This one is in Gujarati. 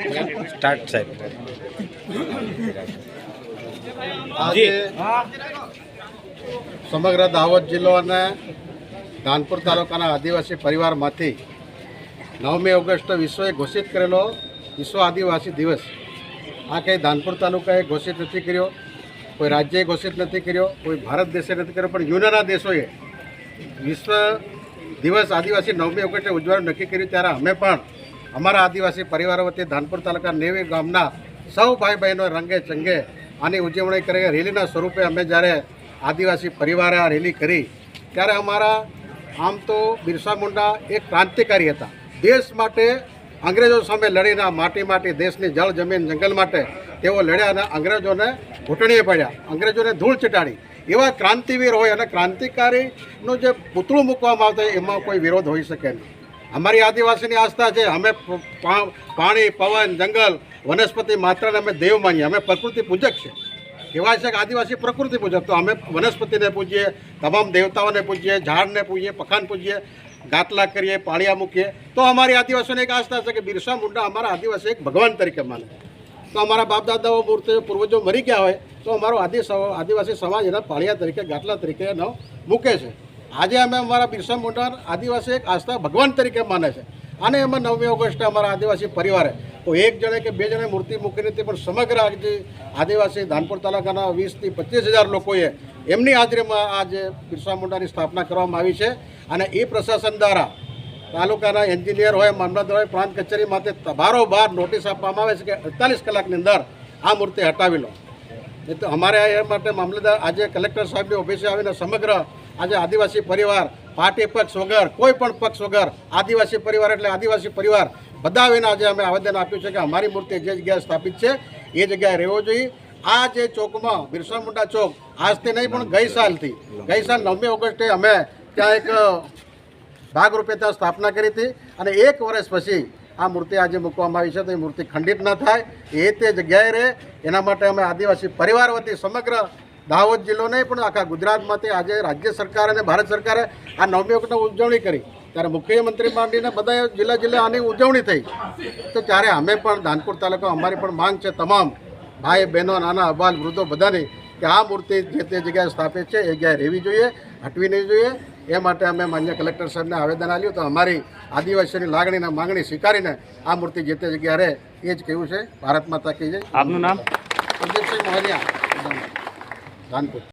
સ્ટાર્ટ સાહેબ. આજે સમગ્ર દાહોદ જિલ્લો અને ધાનપુર તાલુકાના આદિવાસી પરિવારમાંથી નવમી ઓગસ્ટ વિશ્વએ ઘોષિત કરેલો વિશ્વ આદિવાસી દિવસ. આ કંઈ ધાનપુર તાલુકાએ ઘોષિત નથી કર્યો, કોઈ રાજ્યએ ઘોષિત નથી કર્યો, કોઈ ભારત દેશે નથી કર્યો, પણ યુનાના દેશોએ વિશ્વ દિવસ આદિવાસી નવમી ઓગસ્ટે ઉજવવાનું નક્કી કર્યું. ત્યારે અમે પણ અમારા આદિવાસી પરિવારો વતી ધાનપુર તાલુકા નેવી ગામના સૌ ભાઈ બહેનો રંગે ચંગે આની ઉજવણી કરી રેલીના સ્વરૂપે અમે જ્યારે આદિવાસી પરિવારે આ રેલી કરી, ત્યારે અમારા આમ તો બિરસા મુંડા એક ક્રાંતિકારી હતા. દેશ માટે અંગ્રેજો સામે લડીને માટી માટી દેશની જળ જમીન જંગલ માટે તેઓ લડ્યા અને અંગ્રેજોને ઘૂંટણીએ પડ્યા. અંગ્રેજોને ધૂળ ચટાડી. એવા ક્રાંતિવીર હોય અને ક્રાંતિકારીનું જે પૂતળું મૂકવામાં આવતું એમાં કોઈ વિરોધ હોઈ શકે નહીં. અમારી આદિવાસીની આસ્થા છે. અમે પાણી, પવન, જંગલ, વનસ્પતિ માત્રને અમે દેવ માનીએ. અમે પ્રકૃતિ પૂજક છે. કહેવાય છે કે આદિવાસી પ્રકૃતિ પૂજક. તો અમે વનસ્પતિને પૂજીએ, તમામ દેવતાઓને પૂજીએ, ઝાડને પૂજીએ, પખાન પૂજીએ, ગાતલા કરીએ, પાળિયા મૂકીએ. તો અમારી આદિવાસીઓની એક આસ્થા છે કે બિરસા મુંડા અમારા આદિવાસી એક ભગવાન તરીકે માને. તો અમારા બાપ દાદાઓ મૂર્તિઓ પૂર્વજો મરી ગયા હોય, તો અમારો આદિ આદિવાસી સમાજ એના પાળિયા તરીકે ગાટલા તરીકે એનો મૂકે છે. આજે અમે અમારા બિરસા મુંડા આદિવાસી એક આસ્થા ભગવાન તરીકે માને છે. અને એમાં નવમી ઓગસ્ટે અમારા આદિવાસી પરિવારે, તો એક જણે કે બે જણે મૂર્તિ મૂકી હતી પણ સમગ્ર આજે આદિવાસી ધાનપુર તાલુકાના વીસથી પચીસ હજાર લોકોએ એમની હાજરીમાં આજે બિરસા મુંડાની સ્થાપના કરવામાં આવી છે. અને એ પ્રશાસન દ્વારા તાલુકાના એન્જિનિયર હોય, મામલતદાર હોય, પ્રાંત કચેરી માટે બારોબાર નોટિસ આપવામાં આવે છે કે અડતાલીસ કલાકની અંદર આ મૂર્તિ હટાવી લો. એ તો અમારે એ માટે મામલતદાર, આજે કલેક્ટર સાહેબની ઓફિસે આવીને સમગ્ર આજે આદિવાસી પરિવાર, પાર્ટી પક્ષ વગર, કોઈ પણ પક્ષ વગર, આદિવાસી પરિવાર એટલે આદિવાસી પરિવાર બધા આવીને આજે અમે આવેદન આપ્યું છે કે અમારી મૂર્તિ જે જગ્યાએ સ્થાપિત છે, એ જગ્યાએ રહેવો જોઈએ. આ જે ચોકમાં બિરસા મુંડા ચોક, આજથી નહીં, પણ ગઈ સાલથી, ગઈ સાલ નવમી ઓગસ્ટે અમે ત્યાં એક ભાગરૂપે ત્યાં સ્થાપના કરી હતી અને એક વર્ષ પછી આ મૂર્તિ આજે મૂકવામાં આવી છે તો એ મૂર્તિ ખંડિત ન થાય, એ તે જગ્યાએ રહે. એના માટે અમે આદિવાસી પરિવાર વતી સમગ્ર દાહોદ જિલ્લો નહીં પણ આખા ગુજરાતમાંથી આજે રાજ્ય સરકાર અને ભારત સરકારે આ નવમી ઓગસ્ટની ઉજવણી કરી. ત્યારે મુખ્યમંત્રી માંડીને બધા જિલ્લા જિલ્લા આની ઉજવણી થઈ. તો ત્યારે અમે પણ ધાનપુર તાલુકા અમારી પણ માંગ છે તમામ ભાઈ બહેનો નાના અબાલ વૃદ્ધો બધાની કે આ મૂર્તિ જે તે જગ્યાએ સ્થાપિત છે એ જગ્યાએ રહેવી જોઈએ હટવી નહીં જોઈએ. એ માટે અમે માન્ય કલેક્ટર સાહેબને આવેદન આપ્યું તો અમારી આદિવાસીઓની લાગણીને માંગણી સ્વીકારીને આ મૂર્તિ જે તે જગ્યાએ રહે એ જ કહ્યું છે. ભારત માતા કી છે આપનું નામ? પ્રદીપસિંહ મોહનિયા. ધાનપુર